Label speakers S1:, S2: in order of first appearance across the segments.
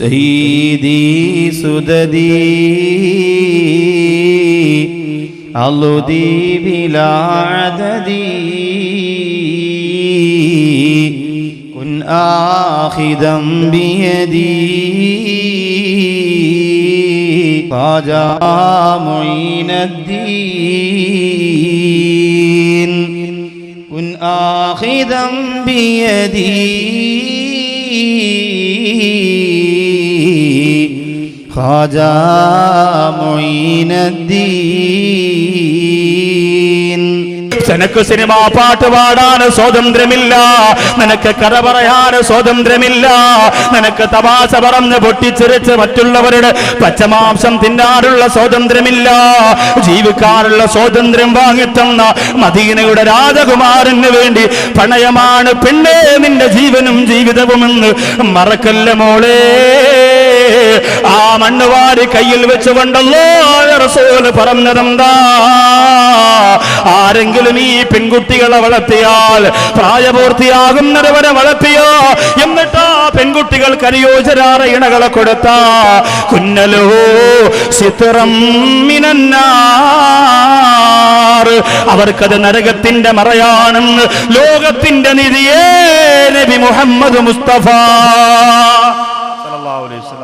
S1: مسيدي سددي. ألدي بلا عددي. كن آخذا بيدي. طاجا معين الدين. كن آخذا بيدي. خواجہ معين الدين
S2: നിനക്ക് സിനിമാ പാട്ട് പാടാൻ സ്വാതന്ത്ര്യമില്ല നിനക്ക് കഥ പറയാൻ സ്വാതന്ത്ര്യമില്ല നിനക്ക് തമാശ പറഞ്ഞ് പൊട്ടിച്ചിരിച്ച് മറ്റുള്ളവരുടെ പച്ചമാംസം തിന്നാനുള്ള സ്വാതന്ത്ര്യമില്ല ജീവിക്കാനുള്ള സ്വാതന്ത്ര്യം വാങ്ങിത്തന്ന മദീനയുടെ രാജകുമാരന് വേണ്ടി പണയമാണ് പെണ്ണേ നിന്റെ ജീവനും ജീവിതവുമെന്ന് മറക്കല്ല മോളെ ആ മണ്ണ് വാരി കയ്യിൽ വെച്ചുകൊണ്ടല്ലോ റസൂൽ പറഞ്ഞതെന്താ? ആരെങ്കിലും ഈ പെൺകുട്ടികളെ വളർത്തിയാൽ പ്രായപൂർത്തിയാകുന്നത് വരെ വളർത്തിയോ? എന്നിട്ട് ആ പെൺകുട്ടികൾക്ക് അനുയോജരാറ ഇണകളെ കൊടുത്ത? കുന്നലോ മിനന്നാർ. അവർക്കത് നരകത്തിന്റെ മറയാണെന്ന് ലോകത്തിന്റെ നിധിയേ നബി മുഹമ്മദ് മുസ്തഫ.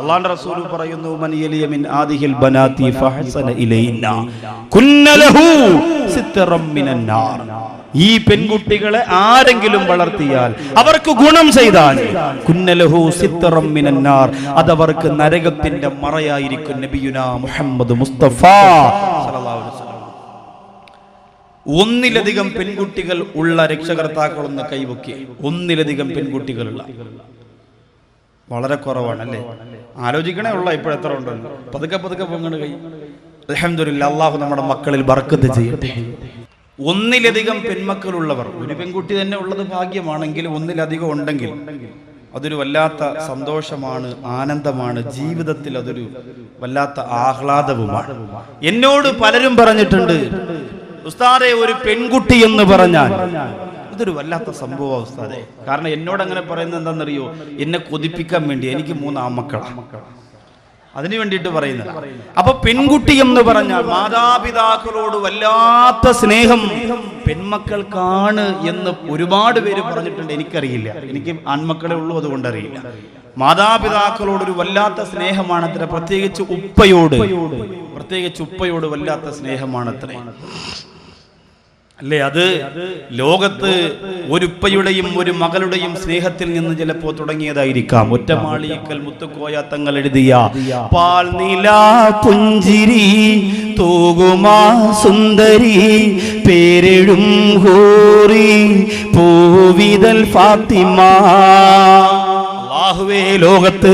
S1: അലൈഹി റസൂൽ പറയുന്നു മൻ യലിയ മിൻ ആദിഹിൽ ബനാതി ഫഹസന ഇലൈന കുന്നലഹു സിത്തറം മിനൻ നാർ. ഈ പെൺകുട്ടികളെ ആരെങ്കിലും വളർത്തിയാൽ അവർക്ക് ഗുണം ചെയ്താൽ കുന്നലഹു സിത്തറം മിനന്നാർ നാർ. അതവർക്ക് നരകത്തിന്റെ മറയായിരിക്കും. നബിയുന മുഹമ്മദ് മുസ്തഫ. ഒന്നിലധികം പെൺകുട്ടികൾ ഉള്ള രക്ഷകർത്താക്കളൊന്ന് കൈവക്കി ഒന്നിലധികം പെൺകുട്ടികളുള്ള. വളരെ കുറവാണ് അല്ലേ? ആലോചിക്കണേ ഉള്ള ഇപ്പോൾ എത്ര ഉണ്ടെന്ന്. പതുക്കെ പതുക്കെ പൊങ്ങണ് കൈ അലഹമില്ല അള്ളാഹു നമ്മുടെ മക്കളിൽ ബർക്കത്ത് ചെയ്യട്ടെ. ഒന്നിലധികം പെൺമക്കളുള്ളവർ ഒരു പെൺകുട്ടി തന്നെ ഉള്ളത് ഭാഗ്യമാണെങ്കിൽ ഒന്നിലധികം ഉണ്ടെങ്കിൽ അതൊരു വല്ലാത്ത സന്തോഷമാണ് ആനന്ദമാണ് ജീവിതത്തിൽ അതൊരു വല്ലാത്ത ആഹ്ലാദവുമാണ്. എന്നോട് പലരും പറഞ്ഞിട്ടുണ്ട് ഉസ്താദെ ഒരു പെൺകുട്ടി എന്ന് പറഞ്ഞാൽ ഇതൊരു വല്ലാത്ത സംഭവം അതെ. കാരണം എന്നോട് അങ്ങനെ പറയുന്നത് എന്താണെന്നറിയോ? എന്നെ കൊതിപ്പിക്കാൻ വേണ്ടി. എനിക്ക് മൂന്ന് ആമക്കളാണ് അതിനു വേണ്ടിയിട്ട് പറയുന്നത്. അപ്പൊ പെൺകുട്ടി എന്ന് പറഞ്ഞാൽ മാതാപിതാക്കളോട് വല്ലാത്ത സ്നേഹം പെൺമക്കൾക്കാണ് എന്ന് ഒരുപാട് പേര് പറഞ്ഞിട്ടുണ്ട്. എനിക്കറിയില്ല. എനിക്ക് ആൺമക്കളെ ഉള്ളൂ അതുകൊണ്ട് അറിയില്ല മാതാപിതാക്കളോട് ഒരു വല്ലാത്ത സ്നേഹമാണ് അത്ര. പ്രത്യേകിച്ച് ഉപ്പയോട്. പ്രത്യേകിച്ച് ഉപ്പയോട് വല്ലാത്ത സ്നേഹമാണ് അത്ര. അല്ലേ? അത് ലോകത്ത് ഒരുപ്പയുടെയും ഒരു മകളുടെയും സ്നേഹത്തിൽ നിന്ന് ചിലപ്പോ തുടങ്ങിയതായിരിക്കാം. ഒറ്റമാളിക്കൽ മുത്തുക്കോയ തങ്ങൾ എഴുതിയ പാൽ നീല പുഞ്ചിരി തൂകുമാ സുന്ദരി പേരെഴും ഹൂറി പൂവിതൽ ഫാത്തിമ. ലോകത്ത്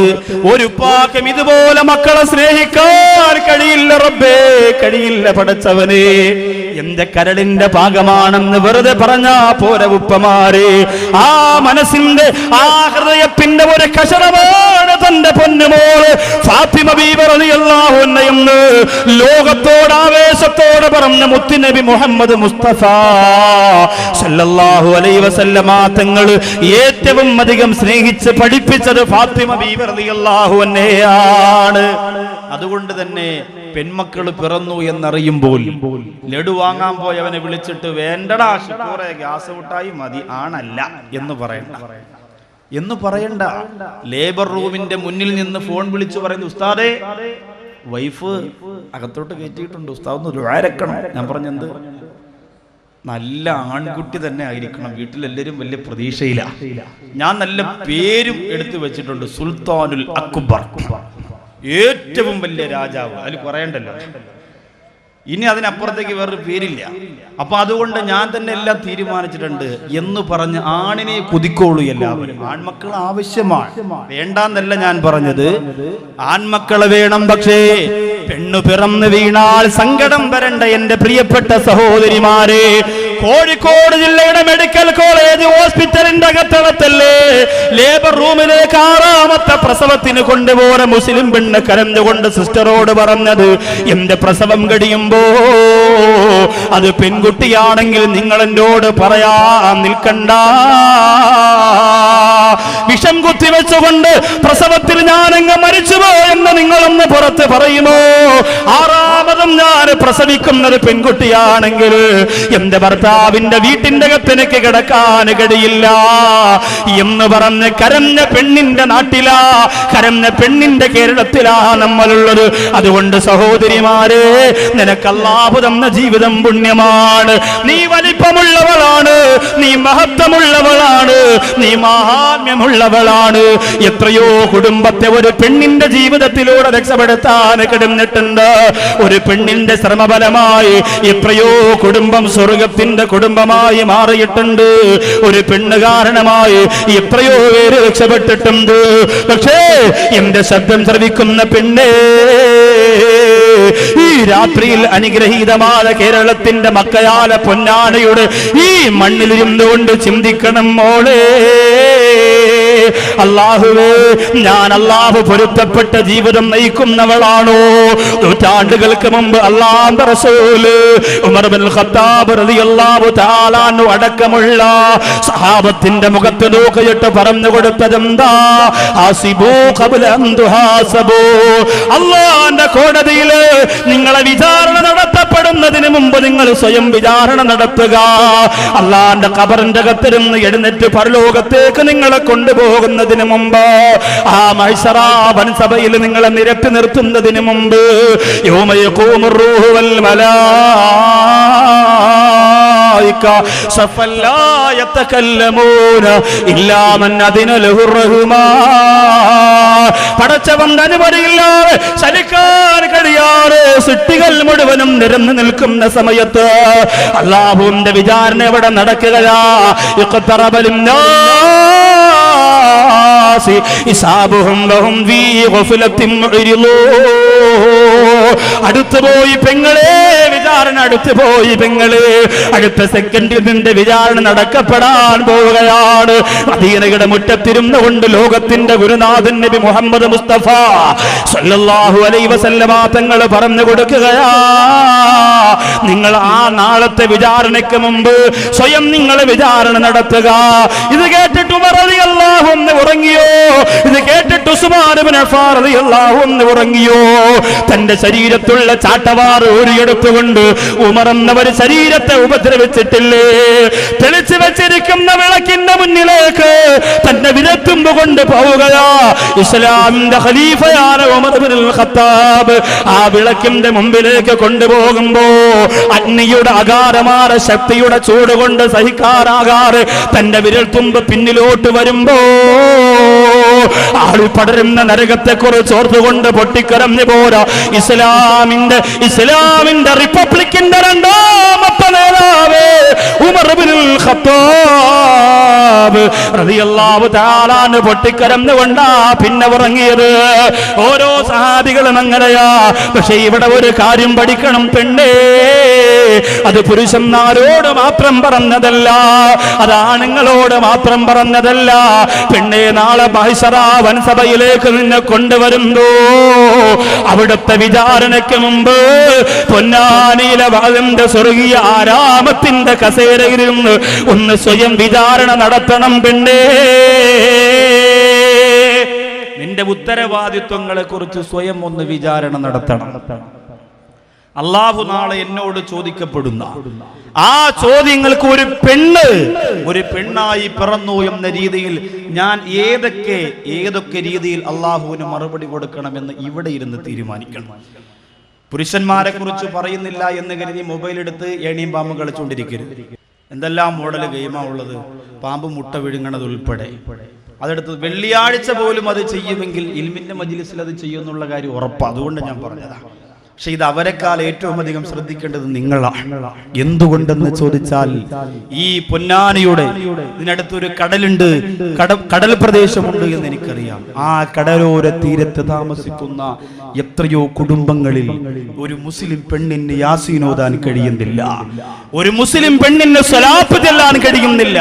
S1: ഒരു പാകം ഇതുപോലെ മക്കളെ സ്നേഹിക്കാൻ കഴിയില്ല റബ്ബേ കഴിയില്ല പടച്ചവനെ. എന്റെ കരളിന്റെ ഭാഗമാണെന്ന് വെറുതെ പറഞ്ഞാ പോര ഉപ്പമാരെ. ആ മനസ്സിന്റെ ആ ഹൃദയത്തിന്റെ ഒരു കഷണമാണ് തന്റെ പൊന്നുമോൾ ഫാത്തിമ ബീവറിയല്ലാഹു എന്ന് ലോകത്തോട് ആവേശത്തോടെ പറഞ്ഞ മുത്തുനബി മുഹമ്മദ് മുസ്തഫ സല്ലല്ലാഹു അലൈഹി വസല്ലമ തങ്ങൾ ഏറ്റവും അധികം സ്നേഹിച്ച് പഠിപ്പിച്ചത് ഫാത്തിമ ബീവി റളിയല്ലാഹു അൻഹയാണ്. അതുകൊണ്ട് തന്നെ പെൺമക്കൾ പിറന്നു എന്നറിയുമ്പോൾ ലഡു വാങ്ങാൻ പോയവനെ വിളിച്ചിട്ട് വേണ്ടടാ ഷുക്കൂറെ ഗ്യാസ് വിട്ടായി മതി ആണല്ല എന്ന് പറയണ്ട. എന്ന് പറയണ്ട. ലേബർ റൂമിന്റെ മുന്നിൽ നിന്ന് ഫോൺ വിളിച്ചു പറയുന്നു ഉസ്താദേ വൈഫ് അകത്തോട്ട് കയറ്റിയിട്ടുണ്ട് ഉസ്താദ് ഒന്ന് വാരക്കണം ഞാൻ പറഞ്ഞെന്ത് നല്ല ആൺകുട്ടി തന്നെ ആയിരിക്കണം വീട്ടിലെല്ലാവരും വലിയ പ്രതീക്ഷയില്ല ഞാൻ നല്ല പേരും എടുത്തു വെച്ചിട്ടുണ്ട് സുൽത്താനുൽ അക്ബർ. ഏറ്റവും വലിയ രാജാവ്. അതിൽ പറയണ്ടല്ലോ ഇനി അതിനപ്പുറത്തേക്ക് വേറൊരു പേരില്ല. അപ്പൊ അതുകൊണ്ട് ഞാൻ തന്നെ എല്ലാം തീരുമാനിച്ചിട്ടുണ്ട് എന്ന് പറഞ്ഞ് ആണിനെ കുതിക്കോളൂ എല്ലാവരും. ആൺമക്കൾ ആവശ്യമാണ്. വേണ്ടാന്നല്ല ഞാൻ പറഞ്ഞത്. ആൺമക്കളെ വേണം പക്ഷേ പെണ്ണു പിറന്നു വീണാൽ സങ്കടം വരണ്ട എന്റെ പ്രിയപ്പെട്ട സഹോദരിമാരെ കോഴിക്കോട് ജില്ലയുടെ മെഡിക്കൽ കോളേജ് ഹോസ്പിറ്റലിന്റെ അകത്തളത്തല്ലേ ലേബർ റൂമിലേക്ക് ആറാമത്തെ പ്രസവത്തിന് കൊണ്ടുപോയ മുസ്ലിം പെണ്ണ് കരഞ്ഞുകൊണ്ട് സിസ്റ്ററോട് പറഞ്ഞത് എന്റെ പ്രസവം കഴിയുമ്പോ അത് പെൺകുട്ടിയാണെങ്കിൽ നിങ്ങൾ എന്നോട് പറയാൻ നിൽക്കണ്ട. വിഷം കുത്തിവെച്ചുകൊണ്ട് പ്രസവത്തിൽ ഞാനങ്ങ് മരിച്ചുപോയെന്ന് നിങ്ങളൊന്ന് പുറത്ത് പറയുമോ? ആറാമതും ഞാൻ ഒരു പെൺകുട്ടിയാണെങ്കിൽ എന്റെ ഭർത്താവിന്റെ വീട്ടിന്റെ കത്തിനക്ക് കിടക്കാൻ കഴിയില്ല. എന്ന് പറഞ്ഞ് കരഞ്ഞ പെണ്ണിന്റെ നാട്ടിലാ കരഞ്ഞ പെണ്ണിന്റെ കേരളത്തിലാ നമ്മളുള്ളത്. അതുകൊണ്ട് സഹോദരിമാരെ നിനക്ക് അല്ലാഹു തന്ന ജീവിതം പുണ്യമാണ്. നീ വലിപ്പമുള്ളവളാണ് നീ മഹത്വമുള്ളവളാണ്. നീ മഹാത്മ്യമുള്ളവളാണ്. എത്രയോ കുടുംബത്തെ ഒരു പെണ്ണിന്റെ ജീവിതത്തിലൂടെ രക്ഷപ്പെടുത്താൻ കിടന്നിട്ടുണ്ട്. ഒരു പെണ്ണിന്റെ ശ്രമഫലമായി എത്രയോ കുടുംബം സ്വർഗത്തിന്റെ കുടുംബമായി മാറിയിട്ടുണ്ട്. ഒരു പെണ്ണ് കാരണമായി എത്രയോ പേര് രക്ഷപ്പെട്ടിട്ടുണ്ട്. പക്ഷേ എന്റെ ശബ്ദം ശ്രവിക്കുന്ന പെണ്ണേ ഈ രാത്രിയിൽ അനുഗ്രഹീതമായ കേരളത്തിന്റെ മക്കയാല പൊന്നാനയുടെ ഈ മണ്ണിലിരുന്നുകൊണ്ട് ചിന്തിക്കണം മോളെ. അള്ളാഹുവേ ഞാൻ അള്ളാഹു പൊരുത്തപ്പെട്ട ജീവിതം നയിക്കുന്നവളാണോ? നൂറ്റാണ്ടുകൾക്ക് മുമ്പ് അള്ളാഹ് ഉമർ ബിൻ ഖത്താബ് റളിയല്ലാഹു അടക്കമുള്ള സഹാബത്തിന്റെ മുഖത്ത് നോക്കിയിട്ട് പറഞ്ഞു കൊടുത്തതെന്താ? കോടതിയിൽ ഖബ്ല അൻ നിങ്ങളെ വിചാരണ നടത്തപ്പെടുന്നതിന് മുമ്പ് നിങ്ങൾ സ്വയം വിചാരണ നടത്തുക. അള്ളാന്റെ കബറിന്റെ അകത്തിരുന്ന് എഴുന്നേറ്റ് പരലോകത്തേക്ക് നിങ്ങളെ പോകുന്നതിന് മുമ്പ് ആ മൈസറാവൻ സഭയിൽ നിങ്ങളെ നിരത്തി നിർത്തുന്നതിന് മുമ്പ് യോമയൂമുറൂഹുവൽ വലാ പടച്ചവന്റെ അനുമതിയില്ലാതെ ചലിക്കാൻ കഴിയാതെ സൃഷ്ടികൾ മുഴുവനും നിരന്നു നിൽക്കുന്ന സമയത്ത് അള്ളാഹുവിന്റെ വിചാരണ എവിടെ നടക്കുകയാ? ഇഖ്തറബലിൻ നാസി ഇസാബുഹും في غفلة معرضون അടുത്തു പോയി പെങ്ങളെ വിചാരണ അടുത്തു പോയി പെങ്ങളെ. അടുത്ത സെക്കൻഡിൽ നിന്റെ വിചാരണ നടക്കപ്പെടാൻ പോവുകയാണ്. അധീനയുടെ മുറ്റത്തിരുന്നു കൊണ്ട് ലോകത്തിന്റെ ഗുരുനാഥൻ നബി മുഹമ്മദ് മുസ്തഫ സല്ലല്ലാഹു അലൈഹി വസല്ലമ തങ്ങൾ പറഞ്ഞു കൊടുക്കുകയാ. നിങ്ങൾ ആ നാളത്തെ വിചാരണയ്ക്ക് മുമ്പ് സ്വയം നിങ്ങളെ വിചാരണ നടത്തുക. ഇത് കേട്ടിട്ട് റളിയല്ലാഹു ഒന്ന് ഉറങ്ങിയോ? ഇത് കേട്ടിട്ട് ഉസ്മാൻ ഉറങ്ങിയോ? തന്റെ ശരീരത്തുള്ള ചാട്ടവാർ ഊരിയെടുത്തുകൊണ്ട് ഉമർ എന്നവർ ശരീരത്തെ ഉപദ്രവിച്ചിട്ടില്ലേ? തെളിച്ചു വെച്ചിരിക്കുന്ന വിളക്കിന്റെ മുന്നിലേക്ക് തന്റെ വിരത്തുമ്പ് കൊണ്ട് പോവുകയാ. ഇസ്ലാമിന്റെ ഖലീഫയാണ് ഖത്താബ്. ആ വിളക്കിന്റെ മുമ്പിലേക്ക് കൊണ്ടുപോകുമ്പോ അഗ്നിയുടെ അകാരമാറ ശക്തിയുടെ ചൂട് കൊണ്ട് സഹിക്കാറാകാറ് തന്റെ വിരൽത്തുമ്പ് പിന്നിലോട്ട് വരുമ്പോ ആളി പടരുന്ന നരകത്തെ കുറിച്ച് ഓർത്തുകൊണ്ട് പൊട്ടിക്കരഞ്ഞു പോരാ. ഇസ്ലാമിന്റെ ഇസ്ലാമിന്റെ റിപ്പബ്ലിക്കിന്റെ രണ്ടാമത്തെ നേതാവ് ഉമർ ഇബ്നുൽ ഖത്താബ് റളിയല്ലാഹു തആല അൻഹു പൊട്ടിക്കരഞ്ഞുകൊണ്ടാ പിന്നെ ഉറങ്ങിയത്. ഓരോ സഹാബികളും അങ്ങനെയാ. പക്ഷെ ഇവിടെ ഒരു കാര്യം പഠിക്കണം പെണ്ണേ. അത് പുരുഷന്മാരോട് മാത്രം പറഞ്ഞതല്ല. അത് ആണുങ്ങളോട് മാത്രം പറഞ്ഞതല്ല. പെണ്ണെ നാളെ ബഹിഷറ വൻസഭയിലേക്ക് നിന്നെ കൊണ്ടുവരുന്നു. അവിടുത്തെ വിചാരണയ്ക്ക് മുമ്പ് പൊന്നാനിയിലെ വാഴന്റെ സ്വർഗീയ ആരാമത്തിന്റെ കസേരയിരുന്ന് ഒന്ന് സ്വയം വിചാരണ നടത്തണം പെണ്ണേ. നിന്റെ ഉത്തരവാദിത്വങ്ങളെ കുറിച്ച് സ്വയം ഒന്ന് വിചാരണ നടത്തണം. അള്ളാഹു നാളെ എന്നോട് ചോദിക്കപ്പെടുന്ന ആ ചോദ്യങ്ങൾക്ക് ഒരു പെണ്ണ് ഒരു പെണ്ണായി പിറന്നു എന്ന രീതിയിൽ ഞാൻ ഏതൊക്കെ ഏതൊക്കെ രീതിയിൽ അള്ളാഹുവിന് മറുപടി കൊടുക്കണമെന്ന് ഇവിടെ ഇരുന്ന് തീരുമാനിക്കണം. പുരുഷന്മാരെ കുറിച്ച് പറയുന്നില്ല എന്ന് കരുതി മൊബൈൽ എടുത്ത് ഏണിയും പാമ്പ് കളിച്ചുകൊണ്ടിരിക്കരുത് എന്തെല്ലാം മോഡൽ ഗെയിമാ ഉള്ളത്? പാമ്പ് മുട്ട വിഴുങ്ങണത് ഉൾപ്പെടെ. അതെടുത്ത് വെള്ളിയാഴ്ച പോലും അത് ചെയ്യുമെങ്കിൽ ഇൽമിന്റെ മജിലിസിൽ അത് ചെയ്യുമെന്നുള്ള കാര്യം ഉറപ്പാണ് അതുകൊണ്ട് ഞാൻ പറഞ്ഞതാ. പക്ഷെ ഇത് അവരെക്കാൾ ഏറ്റവും അധികം ശ്രദ്ധിക്കേണ്ടത് നിങ്ങളാണ്. എന്തുകൊണ്ടെന്ന് ചോദിച്ചാൽ ഈ പൊന്നാനിയുടെ ഇതിനടുത്തൊരു കടലുണ്ട്. കട കടൽ പ്രദേശമുണ്ട് എന്ന് എനിക്കറിയാം. ആ കടലോര തീരത്ത് താമസിക്കുന്ന എത്രയോ കുടുംബങ്ങളിൽ ഒരു മുസ്ലിം പെണ്ണിന് യാസീനോദാൻ കഴിയുന്നില്ല. ഒരു മുസ്ലിം പെണ്ണിന് സ്വലാപ്പ് ചെല്ലാൻ കഴിയുന്നില്ല.